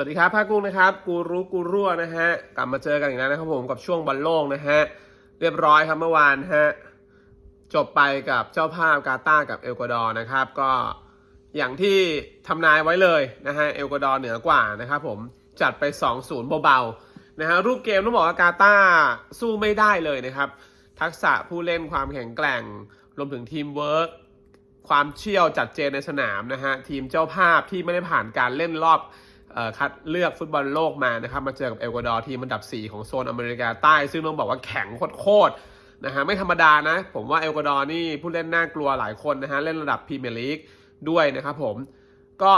สวัสดีครับภาคกุ้งนะครับ กูรู้กูรั่วนะฮะ กลับมาเจอกันอีกแล้วนะครับผมกับช่วงบอลโลกนะฮะ เรียบร้อยครับเมื่อวานฮะ จบไปกับเจ้าภาพกาตาร์กับเอลกวาดอร์นะครับ ก็อย่างที่ทำนายไว้เลยนะฮะ เอลกวาดอร์เหนือกว่านะครับผม จัดไป 2-0 เบาๆนะฮะ รูปเกมต้องบอกว่ากาตาร์สู้ไม่ได้เลยนะครับ ทักษะผู้เล่นความแข็งแกร่ง รวมถึงทีมเวิร์กความเชี่ยวจัดเจนในสนามนะฮะ ทีมเจ้าภาพที่ไม่ได้ผ่านการเล่นรอบ คัดเลือกฟุตบอลโลกมานะครับมาเจอกับเอลกวาดอร์ทีมอันดับ 4 ของโซนอเมริกาใต้ ซึ่งต้องบอกว่าแข็งโคตรๆนะฮะไม่ธรรมดานะ ผมว่าเอลกวาดอร์นี่ผู้เล่นน่ากลัวหลายคนนะฮะเล่นระดับพรีเมียร์ลีกด้วยนะครับผมก็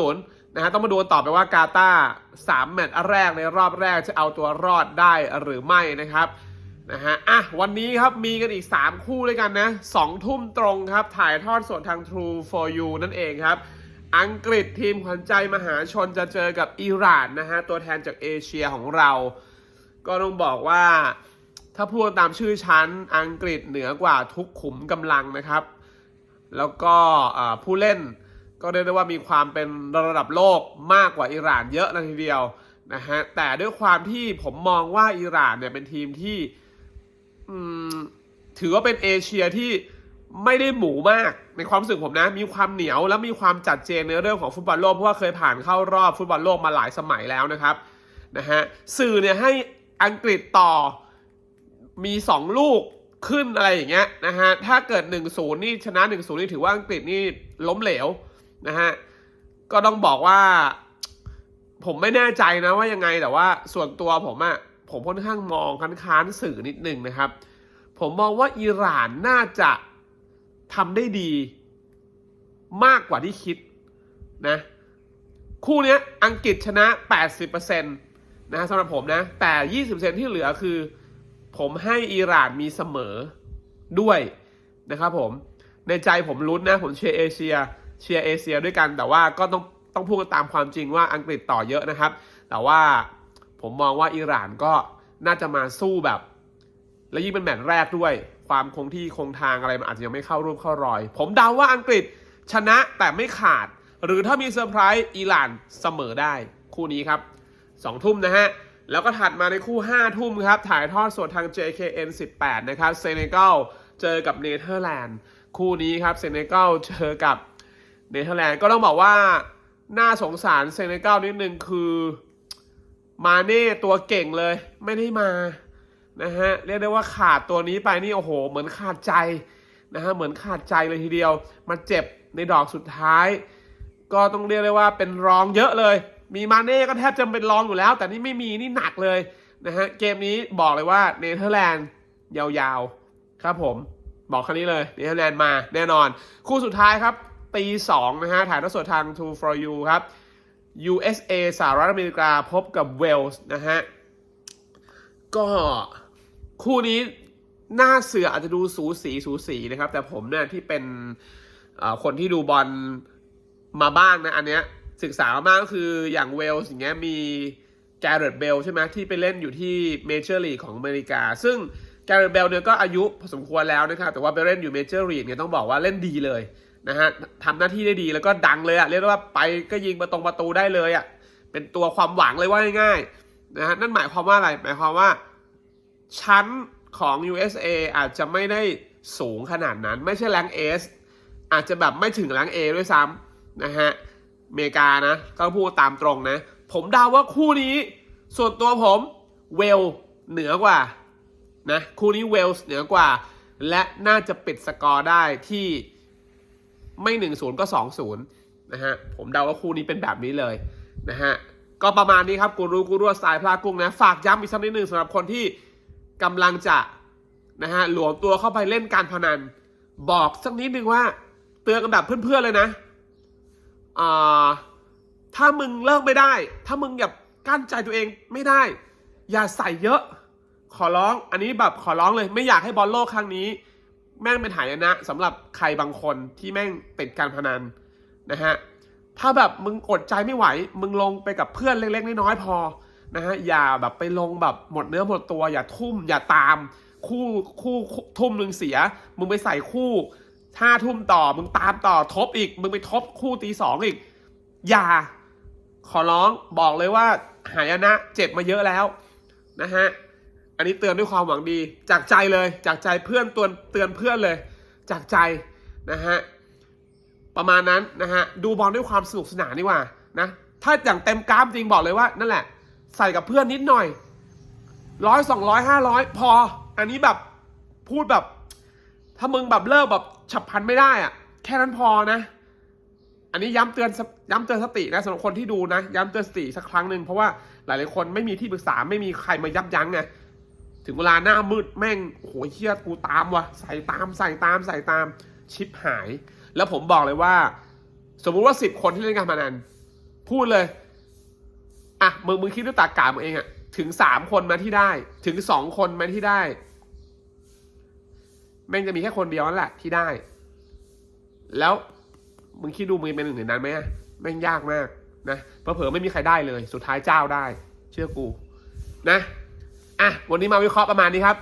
2-0นะฮะต้องมาดูต่อไปว่ากาตาร์3แมตช์แรกในรอบแรกจะเอาตัวรอดได้หรือไม่นะครับนะฮะอะวันนี้ครับมีกันอีก 3 คู่ด้วยกันนะ2ทุ่มตรงครับ ถ่ายทอดสดทาง True for You นั่นเองครับ อังกฤษทีมขวัญใจมหาชนจะเจอกับอิหร่านนะฮะ ตัวแทนจากเอเชียของเรา ก็ต้องบอกว่า ถ้าพูดตามชื่อชั้นอังกฤษเหนือกว่าทุกขุมกำลังนะครับ แล้วก็ผู้เล่นก็เรียกได้ว่ามีความเป็นระดับโลกมากกว่าอิหร่านเยอะเลยทีเดียวนะฮะแต่ด้วยความที่ผมมองว่าอิหร่านเนี่ยเป็นทีมที่ถือว่าเป็นเอเชียที่ ไม่ได้หมูมากในความรู้สึกผมนะ มีความเหนียวและมีความจัดเจนในเรื่องของฟุตบอลโลกเพราะว่าเคยผ่านเข้ารอบฟุตบอลโลกมาหลายสมัยแล้วนะครับนะฮะสื่อเนี่ยให้อังกฤษต่อมี 2 ลูกขึ้นอะไรอย่างเงี้ยนะฮะถ้าเกิด 1-0 นี่ชนะ 1-0 นี่ถือว่าอังกฤษนี่ล้มเหลวนะฮะก็ต้องบอกว่า ผมไม่แน่ใจนะว่ายังไงแต่ว่าส่วนตัวผมอะผมค่อนข้างมองคันค้านสื่อนิดนึงนะครับ ผมมองว่าอิหร่านน่าจะ ทำได้ดีมากกว่าที่คิดนะคู่นี้อังกฤษชนะ 80%นะฮะสำหรับผมนะ แต่ 20%ที่เหลือคือ ผมให้อิหร่านมีเสมอด้วยนะครับผมในใจผมลุ้นนะ ผมเชียร์เอเชียเชียร์เอเชียด้วยกัน แต่ว่าก็ต้องต้องพูดกันตามความจริงว่าอังกฤษต่อเยอะนะครับ แต่ว่าผมมองว่าอิหร่านก็น่าจะมาสู้แบบ และยิ่งเป็นแมตช์แรกด้วย ความคงที่คงทางอะไรมันอาจจะยังไม่เข้ารูปเข้ารอย ผมเดาว่าอังกฤษชนะแต่ไม่ขาด หรือถ้ามีเซอร์ไพรส์อิหร่านเสมอได้ คู่นี้ครับสองทุ่มนะฮะ แล้วก็ถัดมาในคู่ 5 ทุ่มครับ ถ่ายทอดสดทาง JKN 18 นะครับเซเนกัลเจอกับเนเธอร์แลนด์คู่นี้ครับเซเนกัลเจอกับเนเธอร์แลนด์ก็ต้องบอกว่าน่าสงสารเซเนกัลนิดนึงคือ มาเน่ตัวเก่งเลย ไม่ได้มา นะฮะเรียกได้ว่าขาดตัวนี้ไปนี่โอ้โห เหมือนขาดใจนะฮะเหมือนขาดใจเลยทีเดียว มาเจ็บในดอกสุดท้าย ก็ต้องเรียกได้ว่าเป็นรองเยอะเลย มีมาเน่ก็แทบจะเป็นรองอยู่แล้ว แต่นี่ไม่มีนี่หนักเลยนะฮะเกมนี้บอกเลยว่าเนเธอร์แลนด์ยาวๆ ครับผมบอกคันนี้เลยเนเธอร์แลนด์มาแน่นอน คู่สุดท้ายครับตีสองนะฮะถ่ายทอดสดทาง True for You ครับ USA สหรัฐอเมริกาพบกับเวลส์นะฮะก็ คู่นี้หน้าเสืออาจจะดูสูสีสูสีนะครับ แต่ผมเนี่ยที่เป็นคนที่ดูบอลมาบ้างนะอันเนี้ยศึกษามากก็คืออย่างเวลส์อย่างเงี้ยมีแกเรตเบลใช่ไหมที่ไปเล่นอยู่ที่เมเจอร์ลีกของอเมริกา ซึ่งแกเรตเบลเนี่ยก็อายุพอสมควรแล้วนะครับ แต่ว่าไปเล่นอยู่เมเจอร์ลีกเนี่ยต้องบอกว่าเล่นดีเลยนะฮะทำหน้าที่ได้ดีแล้วก็ดังเลยอะเรียกว่าไปก็ยิงประตงประตูได้เลยอะเป็นตัวความหวังเลยว่าง่ายๆนะฮะนั่นหมายความว่าอะไรหมายความว่า ชั้นของ USA อาจจะไม่ได้สูงขนาดนั้น ไม่ใช่แรง S อาจจะแบบไม่ถึงแรง A ด้วยซ้ำนะฮะอเมริกานะก็พูดตามตรงนะ ผมเดาว่าคู่นี้ ส่วนตัวผมเวลเหนือกว่านะคู่นี้เวลส์เหนือกว่า และน่าจะปิดสกอร์ได้ที่ไม่1-0ก็2-0นะฮะผมเดาว่าคู่นี้เป็นแบบนี้เลยนะฮะก็ประมาณนี้ครับกูรู้กูรู้สไตล์พลากุ้งนะ ฝากย้ำอีกสักนิดหนึ่งสำหรับคนที่ กำลังจะนะฮะหลวมตัวเข้าไปเล่นการพนัน บอกสักนิดนึงว่า เตือนกันแบบเพื่อนๆเลยนะอ่าถ้ามึงเลิกไม่ได้ ถ้ามึงอย่ากั้นใจตัวเองไม่ได้ อย่าใส่เยอะ ขอร้อง อันนี้แบบขอร้องเลย ไม่อยากให้บอลโลกครั้งนี้ แม่งเป็นหายนะสำหรับใครบางคนที่แม่งติดการพนันนะฮะถ้าแบบมึงอดใจไม่ไหว มึงลงไปกับเพื่อนเล็กๆน้อยๆพอ นะฮะอย่าแบบไปลงแบบหมดเนื้อหมดตัว อย่าทุ่ม อย่าตาม คู่คู่ทุ่มหนึ่งเสีย มึงไปใส่คู่ห้าทุ่มต่อ มึงตามต่อทบอีก มึงไปทบคู่ตีสองอีก อย่า ขอร้องบอกเลยว่าหายนะเจ็บมาเยอะแล้วนะฮะอันนี้เตือนด้วยความหวังดี จากใจเลย จากใจเพื่อนตือนเตือนเพื่อนเลย จากใจนะฮะประมาณนั้นนะฮะดูบอลด้วยความสนุกสนานดีกว่านะถ้าอย่างเต็มกราฟจริงบอกเลยว่านั่นแหละ ใส่กับเพื่อนนิดหน่อยร้อยสองร้อยห้าร้อยพอ อันนี้แบบพูดแบบ ถ้ามึงแบบเลิกแบบฉับพลันไม่ได้อะแค่นั้นพอนะ อันนี้ย้ำเตือนย้ำเตือนสตินะสำหรับคนที่ดูนะ ย้ำเตือนสติสักครั้งหนึ่งเพราะว่าหลายๆคนไม่มีที่ปรึกษาไม่มีใครมายับยั้งไงถึงเวลาหน้ามืดแม่งโอ้โหเฮียกูตามวะใส่ตามใส่ตามใส่ตามชิปหาย แล้วผมบอกเลยว่า สมมุติว่าสิบคนที่เล่นการพนันพูดเลย อะมึงมึงคิดด้วยตากามึงเองอะถึงสามคนมาที่ได้ ถึงสองคนมาที่ได้ แม่งจะมีแค่คนเดียวนั่นแหละที่ได้ แล้วมึงคิดดูมึงเป็นหนึ่งในนั้นไหมแม่งยากมากนะเผอไม่มีใครได้เลย สุดท้ายเจ้าได้ เชื่อกู นะอะวันนี้มาวิเคราะห์ประมาณนี้ครับ